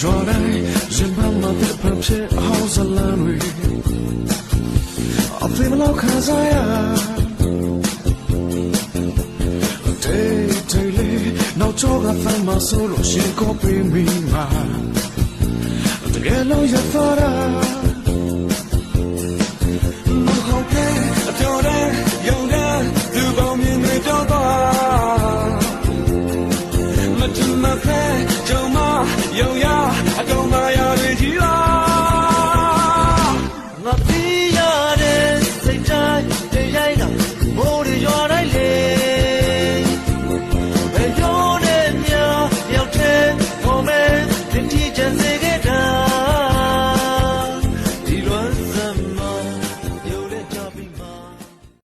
ရွာတိုင်းရင်ပန်းမပြတ်ဖဖြစ်ဟောင်းစလန်တွေအဖေမလောက်ခံစားရ Day day လေးနောက်ချောကဖမ်းမဆိုလို့ရှင်ကိုပေးမိမှာတကယ်လို့ရပါလား有呀。 အကောင်မာယာတွေကြီးလားငါသိ